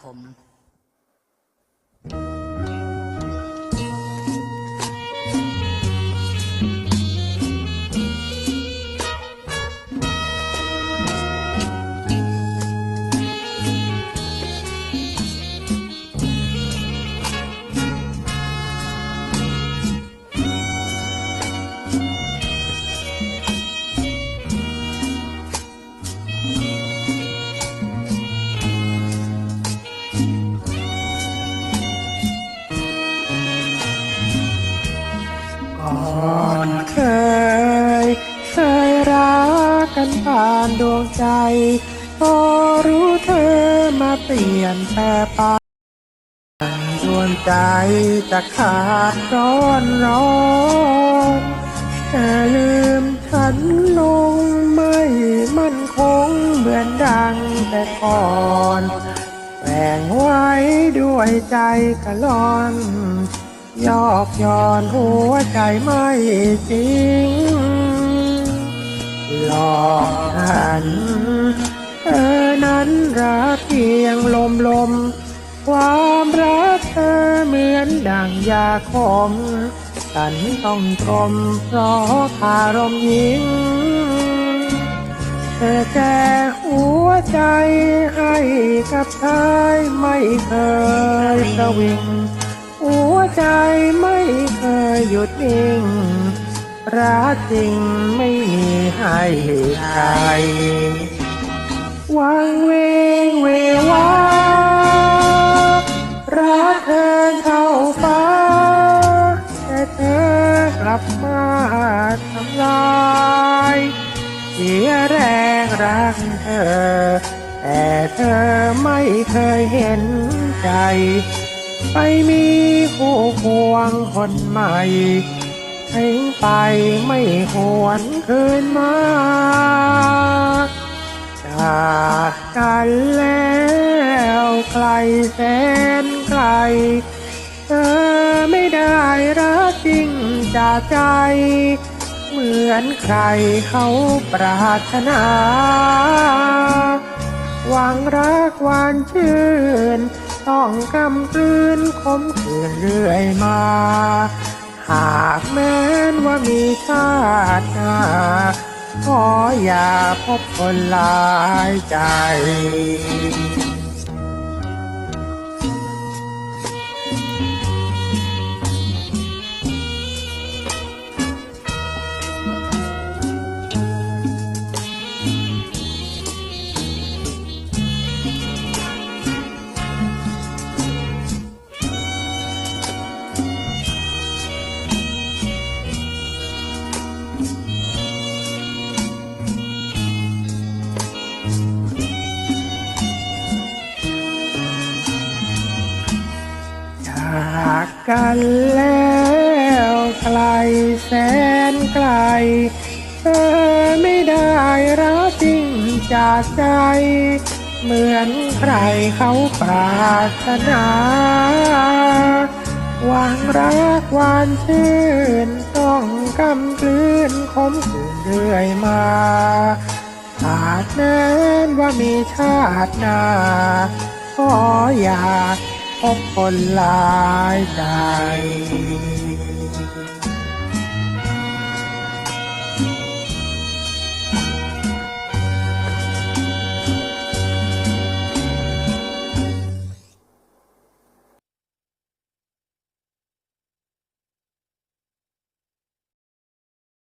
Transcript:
คม กันผ่านดวงใจพอรู้เธอมาเปลี่ยนแปรไปดวงใจจะขาดร้อนร้อนแต่ลืมฉันลงไม่มั่นคงเหมือนดังแต่ก่อนแบ่งไว้ด้วยใจกะล่อนยอกย้อนหัวใจไม่จริง หลอกฉัน เธอนั้นรักเพียงลมลม ความรักเธอเหมือนดังยาขมฉันต้องทมเพราะคารมยิง เธอแค่หัวใจให้กับชายไม่เคยสวิง หัวใจไม่เคยหยุดนิ่ง รักจริงไม่มีให้ใครวังเวงเววารักเธอเข้าฟ้า แต่เธอกลับมาทำลายเสียแรงรักเธอ แต่เธอไม่เคยเห็นใจ ไปมีคู่ควงคนใหม่ ทิ้งไปไม่หวนคืนมาจากกันแล้วไกลแสนไกลเธอไม่ได้รักจริงจากใจ เหมือนใครเขาปรารถนา หวังรักหวานชื่น ต้องกำกลืนคมคืนเรื่อยมา หากแม้นว่ามีชาติหน้าขออย่าพบคนลายใจากกันแล้วไกลแสนไกล เธอไม่ได้รักจริงจากใจ เหมือนใครเขาปรารถนาวังรักหวานชื่น ต้องกำกลืนคมคืนเรื่อยมาหากแม้นว่ามีชาติหน้าขออยาก พบคนหลายใจ